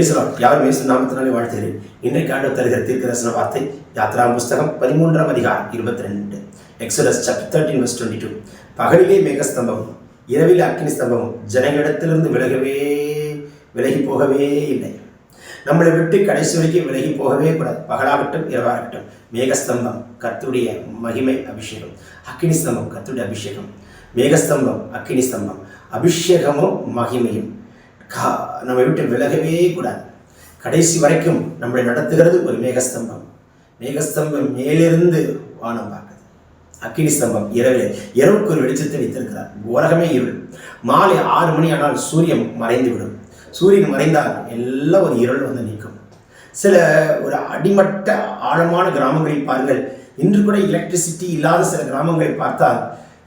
பேசலாம் யாரும் இயேசு நாமத்தினாலே வாழ்த்துகிறேன். இன்றைக்கு ஆண்டு தருகிற தீர்க்கதரிசன வார்த்தை யாத்ரா புஸ்தகம் பதிமூன்றாம் அதிகாரம் இருபத்தி ரெண்டு Exodus chapter thirteen verse twenty two பகலிலே மேகஸ்தம்பம் இரவில் அக்கினி ஸ்தம்பம் ஜனங்களிடத்திலிருந்து விலகவே விலகி போகவே இல்லை. நம்மளை விட்டு கடைசி வரைக்கும் விலகி போகவே கூடாது. பகலாகட்டும் இரவாகட்டும். மேகஸ்தம்பம் கத்துடைய மகிமை அபிஷேகம். அக்கினி ஸ்தம்பம் கத்துடைய அபிஷேகம். மேகஸ்தம்பம் அக்கினி ஸ்தம்பம் அபிஷேகமும் மகிமையும். கா நம்ம விட்டு விலகவே கூடாது. கடைசி வரைக்கும் நம்மளை நடத்துகிறது ஒரு மேகஸ்தம்பம். மேகஸ்தம்பம் மேலிருந்து வானம் பார்க்குது. அக்கினி ஸ்தம்பம் இரவில். இரவுக்கு ஒரு வெளிச்சத்தை வைத்திருக்கிறார். உலகமே இருள். மாலை ஆறு மணி ஆனால் சூரியன் மறைந்து விடும் சூரியன் மறைந்தால் எல்லாம் ஒரு இருள் வந்து நிற்கும். சில ஒரு அடிமட்ட ஆழமான கிராமங்களில் பாருங்கள். இன்று கூட எலக்ட்ரிசிட்டி இல்லாத சில கிராமங்களை பார்த்தால்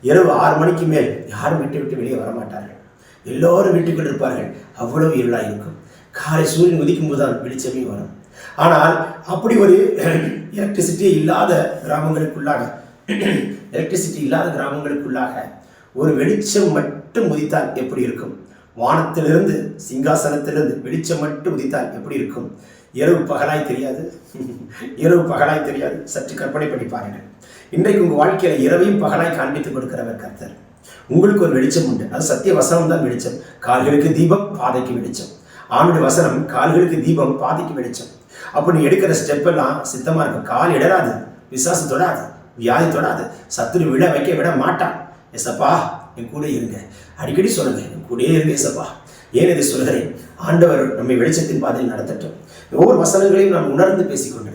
இரவு ஆறு மணிக்கு மேல் யாரும் விட்டு விட்டு வெளியே வர மாட்டார்கள் எல்லோரும் வீட்டுக்குள் இருப்பார்கள். அவ்வளவு இருளாக இருக்கும். காலை சூரியன் உதிக்கும் போது தான் வெளிச்சமே வரும். ஆனால் அப்படி ஒரு எலக்ட்ரிசிட்டி இல்லாத கிராமங்களுக்குள்ளாக எலக்ட்ரிசிட்டி இல்லாத கிராமங்களுக்குள்ளாக ஒரு வெளிச்சம் மட்டும் உதித்தால் எப்படி இருக்கும்? வானத்திலிருந்து சிங்காசனத்திலிருந்து வெளிச்சம் மட்டும் உதித்தால் எப்படி இருக்கும்? இரவு பகலாய் தெரியாது. இரவு பகலாய் தெரியாது. சற்று கற்பனை பண்ணி பாருங்கள். இன்றைக்கு உங்கள் வாழ்க்கையில் இரவையும் பகலாய் காண்பித்துக் கொடுக்கிறவர் கர்த்தர். உங்களுக்கு ஒரு வெளிச்சம் உண்டு. அது சத்திய வசனம் தான் வெளிச்சம். கால்களுக்கு தீபம் பாதைக்கு வெளிச்சம். ஆணுடைய வசனம் கால்களுக்கு தீபம் பாதைக்கு வெளிச்சம். அப்போ நீ எடுக்கிற ஸ்டெப் எல்லாம் சித்தமாக இருக்கும். கால் இடராது விசுவாசம் தொடாது வியாதி தொடாது. சத்துரு விட வைக்க விட மாட்டான். எசப்பா என் கூட இருங்க. அடிக்கடி சொல்லுங்க என் கூடயே இருங்க எசப்பா ஏன் இதை சொல்கிறேன் ஆண்டவர் நம்மை வெளிச்சத்தின் பாதையில் நடத்தட்டும். ஒவ்வொரு வசனங்களையும் நான் உணர்ந்து பேசிக்கொண்டேன்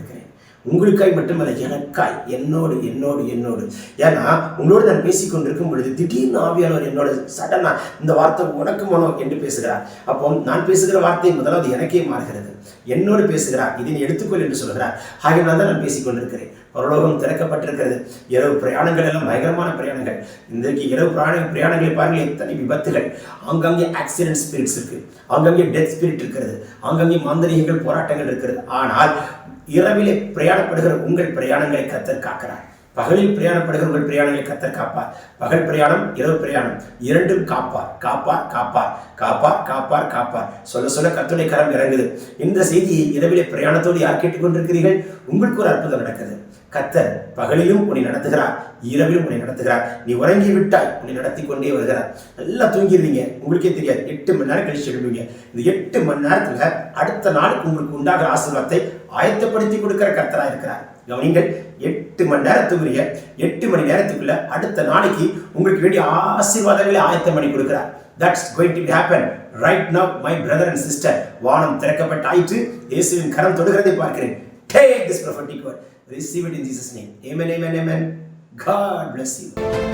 உங்களுக்காய் மட்டுமல்ல எனக்காய் என்னோடு என்னோடு என்னோடு. ஏன்னா உங்களோடு நான் பேசிக்கொண்டிருக்கும் பொழுது திடீர்னு ஆவியானவர் என்னோட சடனா இந்த வார்த்தை உனக்கு மனம் என்று பேசுகிறார். அப்போ நான் பேசுகிற வார்த்தை முதலாவது எனக்கே மாறுகிறது. என்னோடு பேசுகிறார். இதை எடுத்துக்கொள் என்று சொல்கிறார். ஆகியனால் தான் நான் பேசிக்கொண்டிருக்கிறேன். பரலோகம் திறக்கப்பட்டிருக்கிறது. இரவு பிரயாணங்கள் எல்லாம் பயங்கரமான பிரயாணங்கள். இன்றைக்கு இரவு பிராண பிரயாணங்களை பாருங்கள். எத்தனை விபத்துகள். ஆங்காங்கே ஆக்சிடென்ட் ஸ்பிரிட்ஸ் இருக்கு. ஆங்காங்கே டெத் ஸ்பிரிட் இருக்கிறது. ஆங்காங்கே மாந்திரிகங்கள் போராட்டங்கள் இருக்கிறது. ஆனால் இரவிலே பிரயாணப்படுகிற உங்கள் பிரயாணங்களை கத்தர் காக்கிறார். பகலில் பிரயாணப்படுகிற உங்கள் பிரயாணங்களை கத்தர் காப்பார். பகல் பிரயாணம் இரவு பிரயாணம். இரண்டும் காப்பார் காப்பார் காப்பார் காப்பார் காப்பார் காப்பார். சொல்ல சொல்ல கத்துடைய கரம் இறங்குது. இந்த செய்தியை இரவிலே பிரயாணத்தோடு யார் கேட்டுக்கொண்டிருக்கிறீர்கள்? உங்களுக்கு ஒரு அற்புதம் நடக்குது. கத்தர் பகலிலும் உன்னை நடத்துகிறார் இரவிலும் உன்னை நடத்துகிறார். நீ உறங்கி விட்டாய் உன்னை நடத்தி கொண்டே வருகிறார். நல்லா தூங்கிடுவீங்க உங்களுக்கே தெரியாது. எட்டு மணி நேரம் கழிச்சு எழுவீங்க இந்த எட்டு மணி நேரத்தில் அடுத்த நாளுக்கு உங்களுக்கு உண்டாகிற ஆசீர்வாதத்தை ஆயத்தப்படுத்தி கொடுக்கிற கத்தராக இருக்கிறார். கவனிங்கள் எட்டு மணி நேரம் தூங்குறீங்க. எட்டு மணி நேரத்துக்குள்ள அடுத்த நாளைக்கு உங்களுக்கு வேண்டிய ஆசீர்வாதங்களை ஆயத்தம் பண்ணி கொடுக்கிறார். That's going to happen right now my brother and sister வானம் திறக்கப்பட்டாயிற்று. இயேசுவின் கரம் தொடுகிறதை பார்க்கிறேன். Take this prophetic word Receive it in Jesus' name. Amen, amen, amen. God bless you.